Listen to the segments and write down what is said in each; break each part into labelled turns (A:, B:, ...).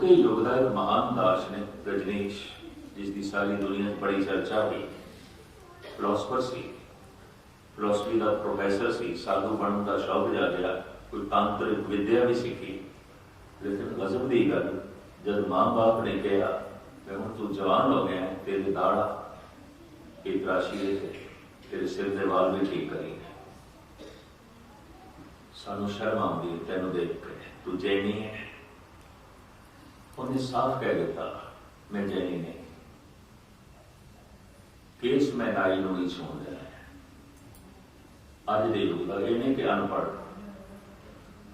A: ਅਜੋਕੇ ਯੁੱਗ ਦਾ ਇੱਕ ਮਹਾਨ ਦਾਰਸ਼ਨਿਕ ਰਜਨੀਸ਼ ਜਿਸ ਦੀ ਸਾਰੀ ਦੁਨੀਆ 'ਚ ਬੜੀ ਚਰਚਾ ਹੋਈ। ਫਿਲਾਸਫਰ ਸੀ। ਫਿਲਾਸਫੀ ਦਾ ਪ੍ਰੋਫੈਸਰ ਸੀ। ਸਾਧੂ ਬਣਨ ਦਾ ਸ਼ੌਕ ਜਾਗਿਆ। ਕੋਈ ਤਾਂਤਰਿਕ ਵਿਦਿਆ ਵੀ ਸਿੱਖੀ। ਲੇਕਿਨ ਗਜ਼ਬ ਦੀ ਗੱਲ, ਜਦ ਮਾਂ-ਬਾਪ ਨੇ ਕਿਹਾ ਕਿ ਹੁਣ ਤੂੰ ਜਵਾਨ ਹੋ ਗਿਆ ਤੇਰੇ ਦਾੜਾ ਇਹ ਰਾਸ਼ੀ ਦੇ ਤੇਰੇ ਸਿਰ ਦੇ ਵਾਲ ਵੀ ਠੀਕ ਕਰੀ। ਸਾਨੂੰ ਸ਼ਰਮ ਆਉਂਦੀ ਹੈ, ਤੈਨੂੰ ਦੇਖ ਕੇ। ਤੂੰ ਜੈਨੀ ਹੈ। انہیں صاف کہہ دیتا، میں جینی نہیں۔ کیس میں نائی نوئی چھوڑ جائے آج دے لوگا یہ نہیں کہ ان پڑھ۔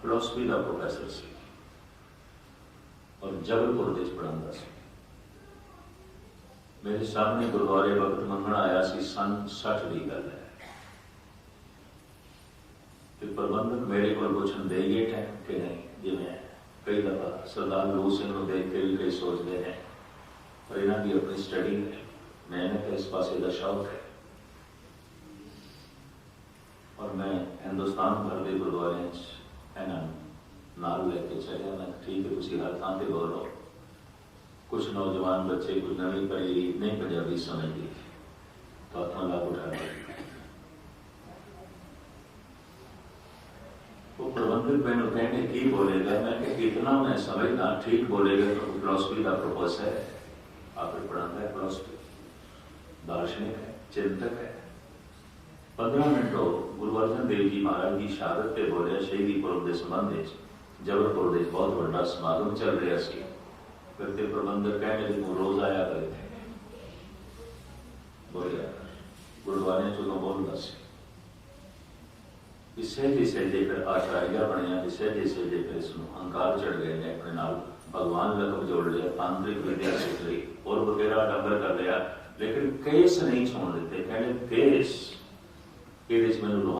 A: فلسفی کا پروفیسر سے اور جبل پور پڑھاؤں سے میرے سامنے گرودوارے وقت منگنا آیا سی، سن سٹھ کی گل ہے۔ کہ پربندھک میرے کو پوچھن دے گیٹ ہے کہ نہیں جی میں۔ ہے کئی دفعہ سردار حسین کو دیکھ کے بھی کئی سوچتے ہیں۔ اور یہاں کی اپنی سٹڈی ہے محنت ہے، اس پاس کا شوق ہے۔ اور میں ہندوستان بھر کے گردوارے نال لے کے چلیا میں ٹھیک ہے کسی ہر تھان سے بولو کچھ نوجوان بچے، کچھ نویں پڑھی، نہیں پنجابی سمجھ گئی تو ہاتھوں لاکھ اٹھا کر پھر بین القین کی بولے گا؟ میں کہ اتنا میں سمجھنا ٹھیک بولے گا تو فلاسفی کا پرپس ہے۔ آپ پڑھاتا ہے فلاسفی دارشنک ہے چنتک ہے۔ پندرہ منٹ ہو۔ گرو ارجن دیو جی مہاراج کی شہادت پہ بولے شہیدی پرب کے سبندے جبر پور بہت بڑا سماگم چل رہا سی پھر تے پربندک کہنے لگے روز آیا کرتے کرے بولیا گرودوارے چلو بولتا سی ਇਸੇ ਦੇ ਸਹਿਜੇ ਫਿਰ ਆਚਾਰੀਆ ਬਣਿਆ ਇਸੇ ਦੇ ਸਹਿਜੇ ਫਿਰ ਇਸ ਨੂੰ ਹੰਕਾਰ ਚੜ ਗਏ ਨੇ ਆਪਣੇ ਨਾਲ। ਭਗਵਾਨ ਲਕਬ ਜੋੜ ਲਿਆ ਤਾਂਤਰਿਕ ਵਿਦਿਆ ਸਿੱਖ ਲਈ ਔਰ ਵਗੈਰਾ ਡੰਬਰ ਕਰ ਲਿਆ। ਲੇਕਿਨ ਕੇਸ ਨਹੀਂ ਛੋੜ ਦਿੱਤੇ। ਕਹਿੰਦੇ ਕੇਸ ਇਹਦੇ ਵਿੱਚ ਮੈਨੂੰ